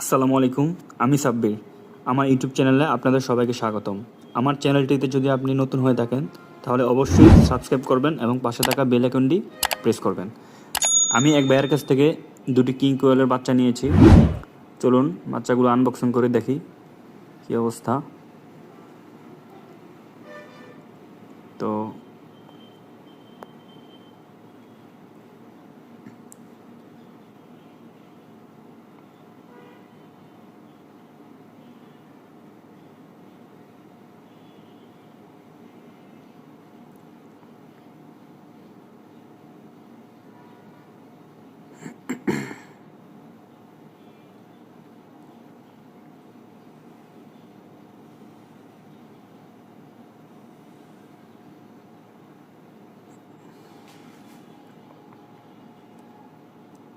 আসসালামু আলাইকুম, আমি সাব্বির। আমার ইউটিউব চ্যানেলে আপনাদের সবাইকে স্বাগতম। আমার চ্যানেলটিতে যদি আপনি নতুন হয়ে থাকেন, তাহলে অবশ্যই সাবস্ক্রাইব করবেন এবং পাশে থাকা বেল আইকনটি প্রেস করবেন। আমি এক ভাইয়ের কাছ থেকে দুটি কিং কোয়েলের বাচ্চা নিয়েছি। চলুন বাচ্চাগুলো আনবক্সিং করে দেখি। কী অবস্থা তো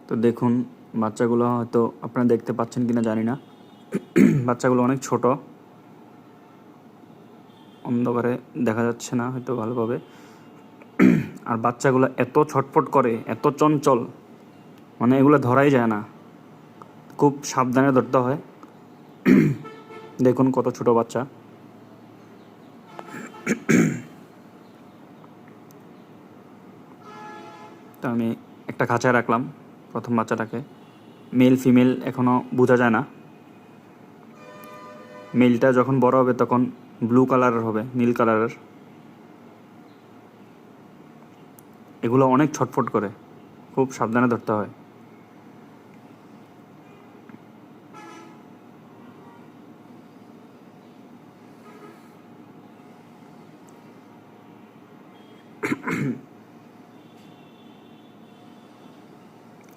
তো দেখুন, বাচ্চাগুলো হয়তো আপনারা দেখতে পাচ্ছেন কিনা জানি না। বাচ্চাগুলো অনেক ছোট। অন্ধকারে দেখা যাচ্ছে না হয়তো ভালোভাবে। আর বাচ্চাগুলো এত ছটফট করে, এত চঞ্চল মানে এগুলো ধরাই যায় না। খুব সাবধানে ধরতে হয়। দেখুন কত ছোট বাচ্চা। তো আমি একটা খাঁচায় রাখলাম। প্রথম বাচ্চাটাকে। মেল ফিমেল এখনও বোঝা যায় না। মেলটা যখন বড় হবে তখন ব্লু কালারের হবে, নীল কালারের এগুলো অনেক ছটফট করে, খুব সাবধানে ধরতে হয়।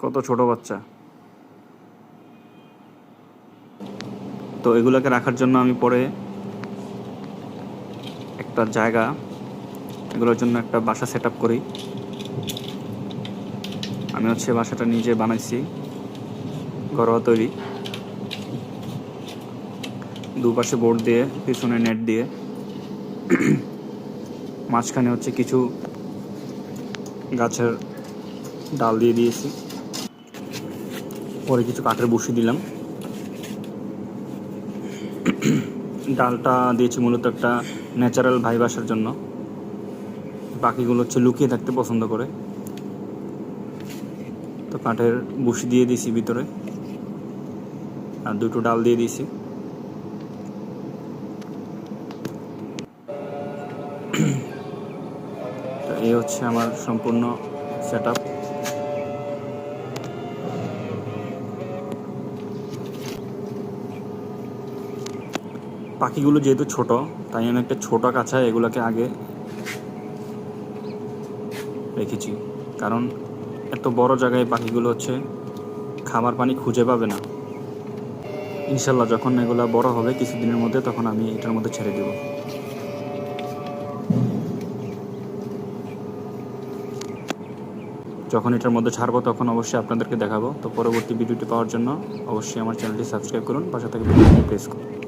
কত ছোট বাচ্চা? তো এগুলোকে রাখার জন্য আমি পরে একটা জায়গা, এগুলোর জন্য একটা বাসা সেট করি। আমি হচ্ছে বাসাটা নিজে বানাইছি, ঘরোয়া তৈরি। দুপাশে বোর্ড দিয়ে, পিছনে নেট দিয়ে। মাঝখানে হচ্ছে কিছু গাছের ডাল দিয়ে দিয়েছি। পরে কিছু কাঠের বসি দিলাম। ডালটা দিয়েছি মূলত একটা ন্যাচারাল ভাইব আসার জন্য। পাখিগুলো হচ্ছে লুকিয়ে থাকতে পছন্দ করে। তো কাঠের বসি দিয়ে দিয়েছি ভিতরে। আর দুটো ডাল দিয়ে দিয়েছি। এই হচ্ছে আমার সম্পূর্ণ সেট আপ পাখিগুলো যেহেতু ছোট, তাই আমি একটা ছোট কাছায় এগুলোকে আগে রেখেছি। কারণ এত বড় জায়গায় পাখিগুলো হচ্ছে খাবার পানি খুঁজে পাবে না। ইনশাল্লাহ যখন এগুলা বড় হবে কিছুদিনের মধ্যে তখন আমি এটার মধ্যে ছেড়ে দেব। যখন এটার মধ্যে ছাড়বো তখন অবশ্যই আপনাদেরকে দেখাবো। তো পরবর্তী ভিডিওটি পাওয়ার জন্য অবশ্যই আমার চ্যানেলটি সাবস্ক্রাইব করুন, পাশে থেকে প্রেস করুন।